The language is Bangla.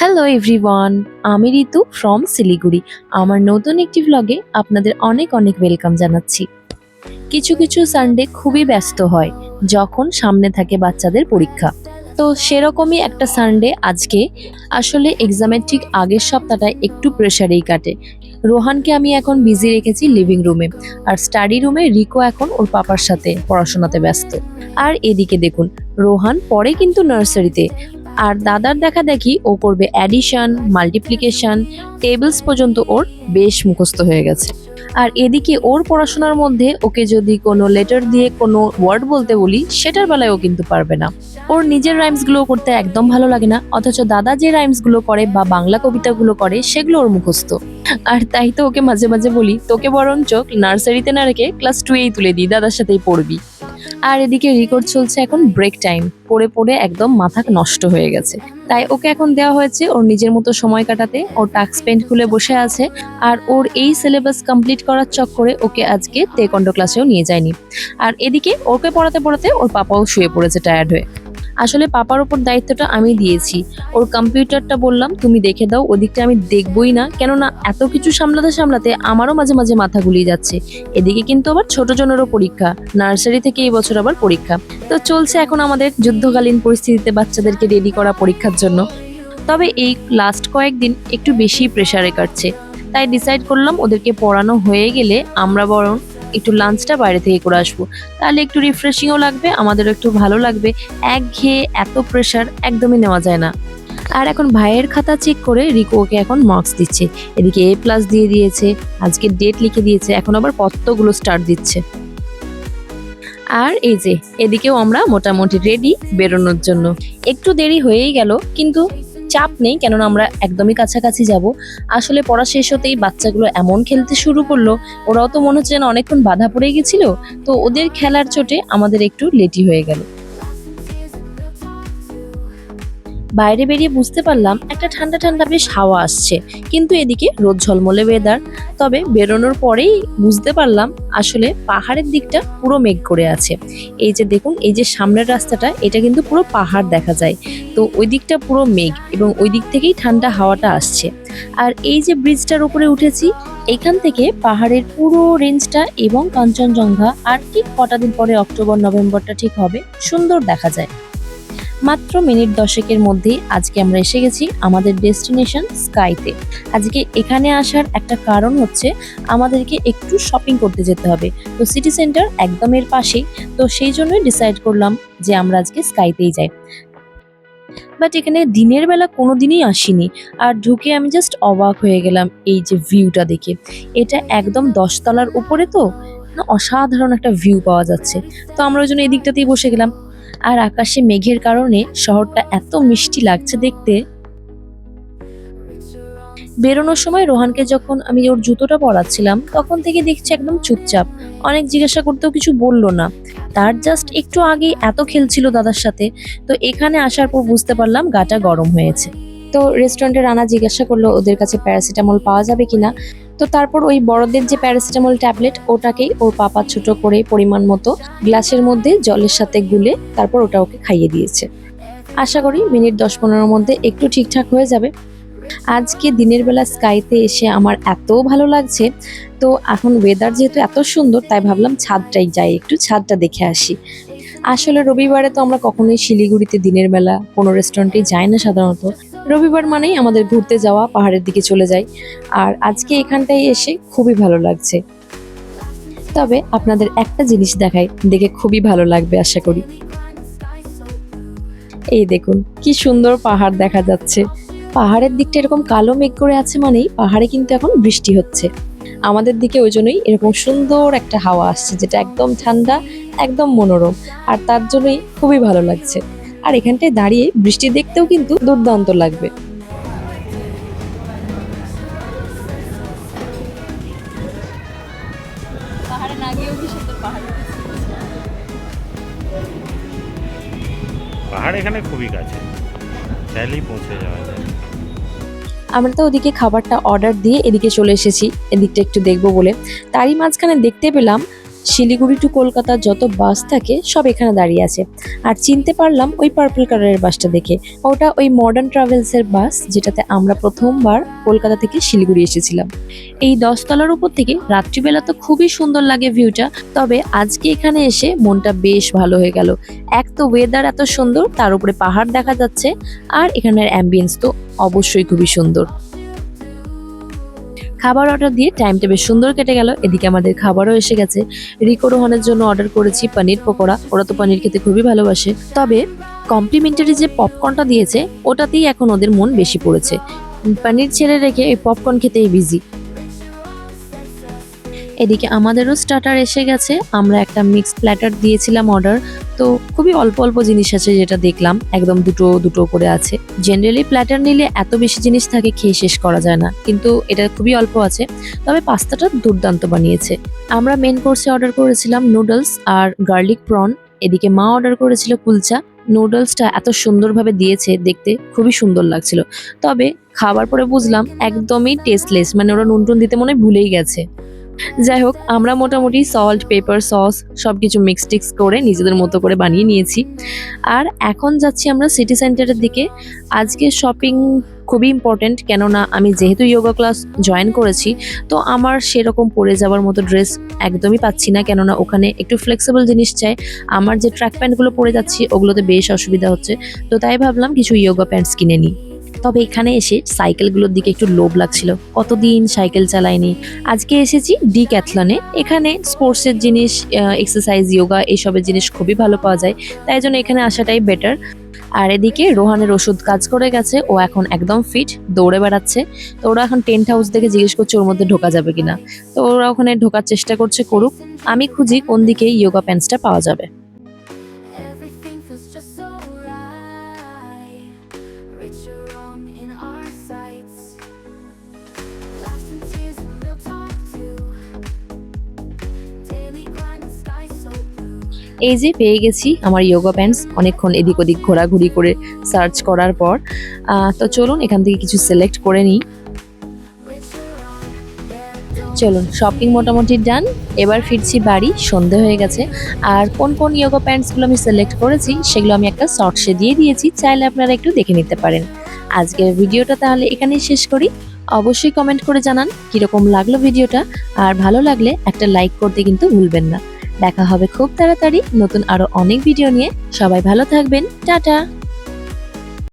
হ্যালো এভরিওয়ান আমি ঋতু ফ্রম শিলিগুড়ি। আমার নতুন একটি ভ্লগে আপনাদের অনেক অনেক ওয়েলকাম জানাচ্ছি। কিছু কিছু সানডে খুবই ব্যস্ত হয়, যখন সামনে থাকে বাচ্চাদের পরীক্ষা। তো সেরকমই একটা সানডে আজকে। আসলে এক্সামের ঠিক আগের সপ্তাহটায় একটু প্রেশারেই কাটে। রোহানকে আমি এখন বিজি রেখেছি লিভিং রুমে আর স্টাডি রুমে রিকো এখন ওর পাপার সাথে পড়াশোনাতে ব্যস্ত। আর এদিকে দেখুন, রোহান পরে কিন্তু নার্সারিতে আর দাদার দেখা দেখি ও করবে অ্যাডিশন মাল্টিপ্লিকেশন টেবলস পর্যন্ত ওর বেশ মুখস্থ হয়ে গেছে। আর এদিকে ওর পড়াশোনার মধ্যে ওকে যদি কোনো লেটার দিয়ে কোনো ওয়ার্ড বলতে বলি, সেটার বেলায় ও কিন্তু পারবে না। ওর নিজের রাইমসগুলো করতে একদম ভালো লাগে না, অথচ দাদা যে রাইমসগুলো করে বা বাংলা কবিতাগুলো করে, সেগুলো ওর মুখস্থ। আর তাই তো ওকে মাঝে মাঝে বলি, তোকে বরঞ্চ নার্সারিতে না রেখে ক্লাস টুয়েই তুলে দিই, দাদার সাথেই পড়বি। আর এদিকে রেকর্ড চলছে এখন ব্রেক টাইম পড়ে পড়ে একদম মাথা নষ্ট হয়ে গেছে। তাই ওকে এখন দেওয়া হয়েছে ওর নিজের মতো সময় কাটাতে। ওর টাস্ক পেন্ট খুলে বসে আছে। আর ওর এই সিলেবাস কমপ্লিট করার চক্করে ওকে আজকে তেকন্ড ক্লাসেও নিয়ে যায়নি। আর এদিকে ওকে পড়াতে পড়াতে ওর পাপাও শুয়ে পড়েছে টায়ার্ড হয়ে। আসলে পাপার ওপর দায়িত্বটা আমি দিয়েছি। ওর কম্পিউটারটা বললাম, তুমি দেখে দাও, ওদিকটা আমি দেখবই না। কেননা এত কিছু সামলাতে সামলাতে আমারও মাঝে মাঝে মাথা গুলিয়ে যাচ্ছে। এদিকে কিন্তু আবার ছোট জনেরও পরীক্ষা, নার্সারি থেকে এই বছর আবার পরীক্ষা। তো চলছে এখন আমাদের যুদ্ধকালীন পরিস্থিতিতে বাচ্চাদেরকে রেডি করা পরীক্ষার জন্য। তবে এই লাস্ট কয়েকদিন একটু বেশি প্রেশারে কাটছে। তাই ডিসাইড করলাম ওদেরকে পড়ানো হয়ে গেলে আমরা বরং একটু লাঞ্চটা বাইরে থেকে করে আসব। তাহলে একটু রিফ্রেশিংও লাগবে, আমাদেরও একটু ভালো লাগবে। একঘেয়ে এত প্রেশার একদমই নেওয়া যায় না। আর এখন ভাইয়ের খাতা চেক করে রিকো ওকে এখন মার্কস দিচ্ছে। এদিকে এ প্লাস দিয়ে দিয়েছে, আজকে ডেট লিখে দিয়েছে, এখন আবার পত্রগুলো স্টার্ট দিচ্ছে। আর এই যে, এদিকেও আমরা মোটামুটি রেডি বেরোনোর জন্য। একটু দেরি হয়েই গেল, কিন্তু চাপ নেই, কেননা আমরা একদমই কাছাকাছি যাব। আসলে পড়া শেষ হতেই বাচ্চাগুলো এমন খেলতে শুরু করল, ওরাও তো মনে হচ্ছে যেন অনেকক্ষণ বাধা পড়ে গেছিল। তো ওদের খেলার চোটে আমাদের একটু লেটি হয়ে গেল। বাইরে বেরিয়ে বুঝতে পারলাম একটা ঠান্ডা ঠান্ডা বেশ হাওয়া আসছে, কিন্তু এদিকে রোদ ঝলমলে ওয়েদার তবে বেরোনোর পরেই বুঝতে পারলাম আসলে পাহাড়ের দিকটা পুরো মেঘ করে আছে। এই যে দেখুন, এই যে সামনের রাস্তাটা, এটা কিন্তু পুরো পাহাড় দেখা যায়। তো ওই দিকটা পুরো মেঘ এবং ওই দিক থেকেই ঠান্ডা হাওয়াটা আসছে। আর এই যে ব্রিজটার উপরে উঠেছি, এখান থেকে পাহাড়ের পুরো রেঞ্জটা এবং কাঞ্চনজঙ্ঘা, আর ঠিক কটা দিন পরে অক্টোবর, নভেম্বরটা ঠিক হবে, সুন্দর দেখা যায়। মাত্র মিনিট দশেকের মধ্যেই আজকে আমরা এসে গেছি আমাদের ডেস্টিনেশন স্কাইতে। আজকে এখানে আসার একটা কারণ হচ্ছে আমাদেরকে একটু শপিং করতে যেতে হবে। তো সিটি সেন্টার একদম এর পাশেই। তো সেই জন্যই ডিসাইড করলাম যে আমরা আজকে স্কাইতেই যাই। বাট এখানে দিনের বেলা কোনো দিনই আসিনি। আর ঢুকে আমি জাস্ট অবাক হয়ে গেলাম এই যে ভিউটা দেখে। এটা একদম দশতলার উপরে তো অসাধারণ একটা ভিউ পাওয়া যাচ্ছে। তো আমরা ওই জন্য এই দিকটাতেই বসে গেলাম। আর আকাশে মেঘের কারণে শহরটা এত মিষ্টি লাগছে দেখতে। বেরোনোর সময় রোহানকে যখন আমি ওর জুতোটা পরাচ্ছিলাম, তখন থেকে দেখছি একদম চুপচাপ। অনেক জিজ্ঞাসা করতেও কিছু বলল না। তার জাস্ট একটু আগেই এত খেলছিল দাদার সাথে, তো এখানে আসার পর বুঝতে পারলাম গাটা গরম হয়েছে। তো রেস্টুরেন্টে রানা জিজ্ঞাসা করল, ওদের কাছে প্যারাসিটামল পাওয়া যাবে কিনা? তো তারপর ওই বড়দের যে প্যারাসিটামল ট্যাবলেট, ওটাকেই ওর পাপা ছোট করে পরিমাণ মতো গ্লাসের মধ্যে জলের সাথে গুলে তারপর ওটা ওকে খাইয়ে দিয়েছে। আশা করি মিনিট দশ পনেরোর মধ্যে একটু ঠিকঠাক হয়ে যাবে। আজকে দিনের বেলা স্কাইতে এসে আমার এত ভালো লাগছে। তো এখন ওয়েদার যেহেতু এত সুন্দর, তাই ভাবলাম ছাদটাই যাই, একটু ছাদটা দেখে আসি। আসলে রবিবারে তো আমরা কখনোই শিলিগুড়িতে দিনের বেলা কোনো রেস্টুরেন্টেই যাই না সাধারণত। রবিবার মানেই আমাদের ঘুরতে যাওয়া পাহাড়ের দিকে চলে যাই। আর আজকে এখানটায় এসে খুবই ভালো লাগছে। তবে আপনাদের একটা জিনিস দেখাই, দেখে খুবই ভালো লাগবে, আশা করি। এই দেখুন, কি সুন্দর পাহাড় দেখা যাচ্ছে। পাহাড়ের দিকটা এরকম কালো মেঘ করে আছে মানেই পাহাড়ে কিন্তু এখন বৃষ্টি হচ্ছে। আমাদের দিকে ওই জন্যই এরকম সুন্দর একটা হাওয়া আসছে, যেটা একদম ঠান্ডা, একদম মনোরম। আর তার জন্যই খুবই ভালো লাগছে। আর এখানটায় দাঁড়িয়ে বৃষ্টি দেখতেও কিন্তু দুর্দান্ত লাগবে। পাহাড়ে না গিয়েও কি সুন্দর পাহাড় পাহাড় এখানে খুবই কাছে। চাইলেই পৌঁছে যাওয়া যায়। আমরা তো ওদিকে খাবারটা অর্ডার দিয়ে এদিকে চলে এসেছি। এদিকটা একটু দেখব বলে। তারই মাঝখানে দেখতে পেলাম শিলিগুড়ি টু কলকাতা যত বাস থাকে, সব এখানে দাঁড়িয়ে আছে। আর চিনতে পারলাম ওই পার্পল কালারের বাসটা দেখে। ওটা ওই মডার্ন ট্রাভেলসের বাস যেটাতে আমরা প্রথমবার কলকাতা থেকে শিলিগুড়ি এসেছিলাম। এই দশতলার উপর থেকে রাত্রিবেলা তো খুবই সুন্দর লাগে ভিউটা তবে আজকে এখানে এসে মনটা বেশ ভালো হয়ে গেল। এক তো ওয়েদার এত সুন্দর, তার উপরে পাহাড় দেখা যাচ্ছে, আর এখানের অ্যাম্বিয়েন্স তো অবশ্যই খুবই সুন্দর। খাবার অর্ডার দিয়ে টাইমটা বেশ সুন্দর কেটে গেল। এদিকে আমাদের খাবারও এসে গেছে। রিকো রোহনের জন্য অর্ডার করেছি পনির পকোড়া। ওরা তো পনির খেতে খুবই ভালোবাসে। তবে কমপ্লিমেন্টারি যে পপকর্নটা দিয়েছে, ওটাতেই এখন ওদের মন বেশি পড়েছে। পনির ছেড়ে রেখে এই পপকর্ন খেতেই বিজি এদিকে আমাদেরও স্টার্টার এসে গেছে। আমরা একটা মিক্স প্ল্যাটার দিয়েছিলাম অর্ডার তো খুবই অল্প অল্প জিনিস আছে যেটা দেখলাম, একদম দুটো দুটো করে আছে। জেনারেলি প্ল্যাটার নিলে এত বেশি জিনিস থাকে খেয়ে শেষ করা যায় না, কিন্তু এটা খুবই অল্প আছে। তবে পাস্তাটা দুর্দান্ত বানিয়েছে। আমরা মেন কোর্সে অর্ডার করেছিলাম নুডলস আর গার্লিক প্রন এদিকে মা অর্ডার করেছিল কুলচা। নুডলসটা এত সুন্দরভাবে দিয়েছে দেখতে, খুবই সুন্দর লাগছিল। তবে খাবার পরে বুঝলাম একদমই টেস্টলেস মানে ওরা নুন টুন দিতে মনে ভুলেই গেছে। যাই হোক, আমরা মোটামুটি সল্ট পেপার সস সব কিছু মিক্স টিক্স করে নিজেদের মতো করে বানিয়ে নিয়েছি। আর এখন যাচ্ছি আমরা সিটি সেন্টারের দিকে। আজকে শপিং খুবই ইম্পর্টেন্ট কেননা আমি যেহেতু যোগা ক্লাস জয়েন করেছি, তো আমার সেরকম পরে যাওয়ার মতো ড্রেস একদমই পাচ্ছি না, কেননা ওখানে একটু ফ্লেক্সিবল জিনিস চাই। আমার যে ট্র্যাক প্যান্টগুলো পরে যাচ্ছি, ওগুলোতে বেশ অসুবিধা হচ্ছে। তো তাই ভাবলাম কিছু ইয়োগা প্যান্টস কিনে নিই। তবে এখানে এসে সাইকেলগুলোর দিকে একটু লোভ লাগছিল। কতদিন সাইকেল চালাইনি? আজকে এসেছি ডি ক্যাথলনে এখানে স্পোর্টসের জিনিস এক্সারসাইজ যোগা এইসবের জিনিস খুবই ভালো পাওয়া যায়। তাই জন্য এখানে আসাটাই বেটার আর এদিকে রোহানের ওষুধ কাজ করে গেছে। ও এখন একদম ফিট দৌড়ে বেড়াচ্ছে। তো ওরা এখন টেন্ট হাউস দেখে জিজ্ঞেস করছে ওর মধ্যে ঢোকা যাবে কিনা। তো ওরা ওখানে ঢোকার চেষ্টা করছে করুক। আমি খুঁজি কোন দিকে ইয়োগা প্যান্টসটা পাওয়া যাবে। এই যে পেয়ে গেছি আমার ইয়োগা প্যান্টস অনেকক্ষণ এদিক ওদিক ঘোরাঘুরি করে সার্চ করার পর। তো চলুন, এখান থেকে কিছু সিলেক্ট করে নিই। চলুন শপিং মোটামুটি ডান এবার ফিরছি বাড়ি, সন্ধে হয়ে গেছে। আর কোন কোন ইয়োগা প্যান্টসগুলো আমি সিলেক্ট করেছি, সেগুলো আমি একটা শর্টসে দিয়ে দিয়েছি, চাইলে আপনারা একটু দেখে নিতে পারেন। আজকের ভিডিওটা তাহলে এখানেই শেষ করি। অবশ্যই কমেন্ট করে জানান কীরকম লাগল ভিডিওটা। আর ভালো লাগলে একটা লাইক করতে কিন্তু ভুলবেন না। দেখা হবে খুব তাড়াতাড়ি নতুন আরও অনেক ভিডিও নিয়ে। সবাই ভালো থাকবেন। টাটা!